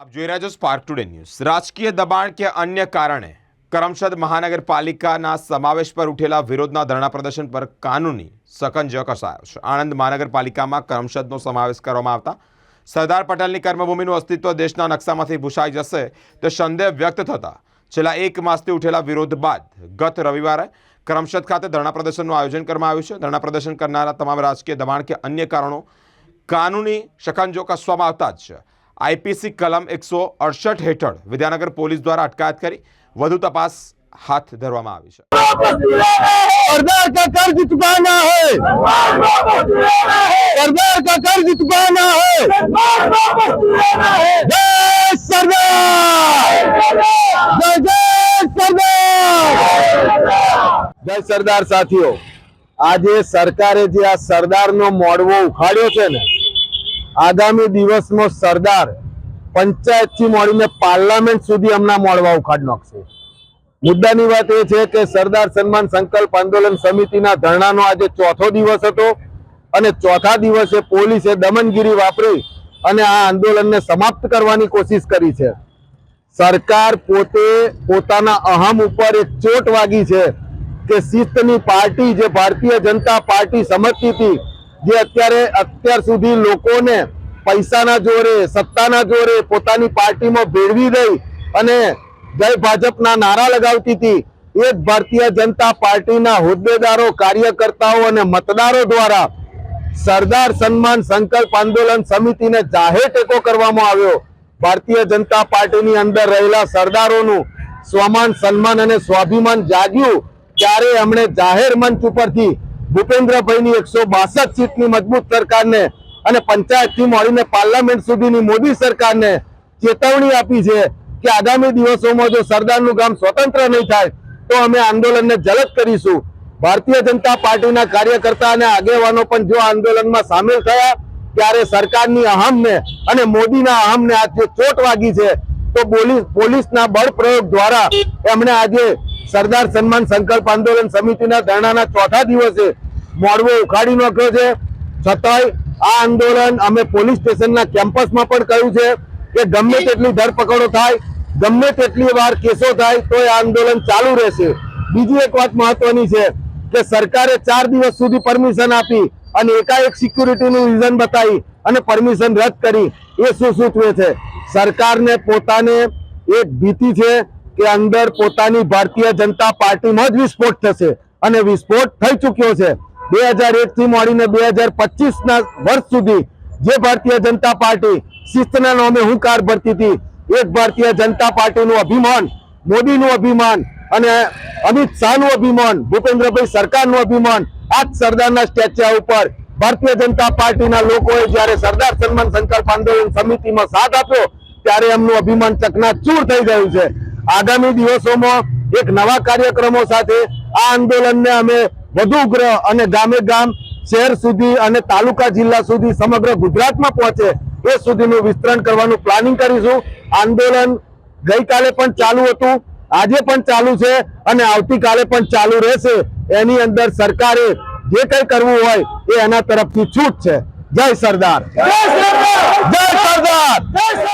આપ જોઈ રહ્યા છો સ્પાર્ક ટુડે ન્યૂઝ રાજકીય દબાણ કે અન્ય કારણે કરમસદ મહાનગરપાલિકાના સમાવેશ પર ઉઠેલા વિરોધના ધરણા પ્રદર્શન પર કાનૂની સકંજો કસાયો છે. આણંદ મહાનગરપાલિકામાં કરમસદનો સમાવેશ કરવામાં આવતા સરદાર પટેલની કર્મભૂમિનું અસ્તિત્વ દેશના નકશામાંથી ભૂસાઈ જશે તે સંદેહ વ્યક્ત થતા છેલ્લા એક માસથી ઉઠેલા વિરોધ બાદ ગત રવિવારે કરમસદ ખાતે ધરણા પ્રદર્શનનું આયોજન કરવામાં આવ્યું છે. ધરણા પ્રદર્શન કરનારા તમામ રાજકીય દબાણ કે અન્ય કારણો કાનૂની સકંજો કસવામાં આવતા જ આઈપીસી કલમ એકસો અડસઠ હેઠળ વિદ્યાનગર પોલીસ દ્વારા અટકાયત કરી વધુ તપાસ હાથ ધરવામાં આવી છે सरदार का कर्ज चुकाना है सरदार का कर्ज चुकाना है जय सरदार जय जय सरदार જય સરદાર સાથીઓ આજે સરકારે જે આ સરદારનો મોડવો ઉખાડ્યો છે ને આગામી દિવસનો સરદાર પંચાયતથી મળીને પાર્લામેન્ટ સુધી હમણાં મોડવા ઉખાડ નાખશે. મુદ્દાની વાત એ છે કે સરદાર સન્માન સંકલ્પ આંદોલન સમિતિના ધરણાનો આજે ચોથો દિવસ હતો અને ચોથા દિવસે પોલીસે દમનગીરી વાપરી અને આ આંદોલનને સમાપ્ત કરવાની કોશિશ કરી છે. સરકાર પોતે પોતાના અહમ ઉપર એક ચોટ વાગી છે કે શિસ્તની પાર્ટી જે ભારતીય જનતા પાર્ટી સમજતી હતી જે અત્યારે અત્યાર સુધી લોકોને પૈસાના જોરે, સત્તાના જોરે પોતાની પાર્ટીમાં ભેળવી દઈ અને જય ભાજપના નારા લગાવતી હતી, એ ભારતીય જનતા પાર્ટીના હોદ્દેદારો, કાર્યકર્તાઓ અને મતદારો દ્વારા સરદાર સન્માન સંકલ્પ આંદોલન સમિતિને જાહેર ટેકો કરવામાં આવ્યો. ભારતીય જનતા પાર્ટીની અંદર રહેલા સરદારોનું સ્વમાન, સન્માન અને સ્વાભિમાન જાગ્યું, ત્યારે એમણે જાહેર મંચ ઉપરથી ભૂપેન્દ્રભાઈની એકસો બાસઠ સીટની મજબૂત સરકારને અને પંચાયતથી મળીને પાર્લામેન્ટ સુધીની મોદી સરકારને ચેતવણી આપી છે કે આગામી દિવસોમાં જો સરદારનું ગામ સ્વતંત્ર નહીં થાય, તો અમે આંદોલનને જલદ કરીશું. ભારતીય જનતા પાર્ટીના કાર્યકર્તા અને આગેવાનો પણ જો આંદોલનમાં સામેલ થયા, ત્યારે સરકારની અહમને અને મોદીના અહમને આજે ચોટ વાગી છે, તો પોલીસના બળ પ્રયોગ દ્વારા એમણે આજે સરદાર સન્માન સંકલ્પ આંદોલન સમિતિના ધરણાના ચોથા દિવસે મોડવો ઉખાડી નાખ્યો છે. છતાંય આ આંદોલન અમે પોલીસ સ્ટેશનના કેમ્પસમાં પણ કહ્યું છે કે ગમે તેટલી ધરપકડો થાય, ગમે તેટલી વાર કેસો થાય તો એ આંદોલન ચાલુ રહેશે. બીજી એક વાત મહત્વની છે કે સરકારે ચાર દિવસ સુધી પરમિશન આપી અને એકાએક સિક્યુરિટીનું રીઝન બતાવી અને પરમિશન રદ કરી. એ શું સૂચવે છે? સરકારને પોતાને એક ભીતિ છે કે અંદર પોતાની ભારતીય જનતા પાર્ટીમાં જ વિસ્ફોટ થશે. અને વિસ્ફોટ થઈ ચૂક્યો છે. બે હજાર એક થી મળીને બે હજાર પચીસ ના વર્ષ સુધી જે ભારતીય જનતા પાર્ટી શિસ્તના નામે હુંકાર ભરતી હતી, એક ભારતીય જનતા પાર્ટીનું અભિમાન, મોદીનું અભિમાન અને અમિત શાહનું અભિમાન, ભૂપેન્દ્રભાઈ સરકારનું અભિમાન આ સરદારના સ્ટેચ્યુ ઉપર ભારતીય જનતા પાર્ટીના લોકોએ જ્યારે સરદાર સન્માન સંકલ્પ આંદોલન સમિતિમાં સાથ આપ્યો, ત્યારે એમનું અભિમાન ચકનાચૂર થઈ ગયું છે. આગામી દિવસોમાં એક નવા કાર્યક્રમો સાથે આ આંદોલનને અમે વધુ ઉગ્ર અને ગામે ગામ શહેર સુધી અને તાલુકા જિલ્લા સુધી સમગ્ર ગુજરાતમાં પહોંચે એ સુધીનું વિસ્તરણ કરવાનું પ્લાનિંગ કરીશું. આંદોલન ગઈકાલે પણ ચાલુ હતું આજે પણ ચાલુ છે અને આવતીકાલે પણ ચાલુ રહેશે. એની અંદર સરકારે જે કંઈ કરવું હોય એ એના તરફથી છૂટ છે. જય સરદાર. જય સરદાર. જય સરદાર.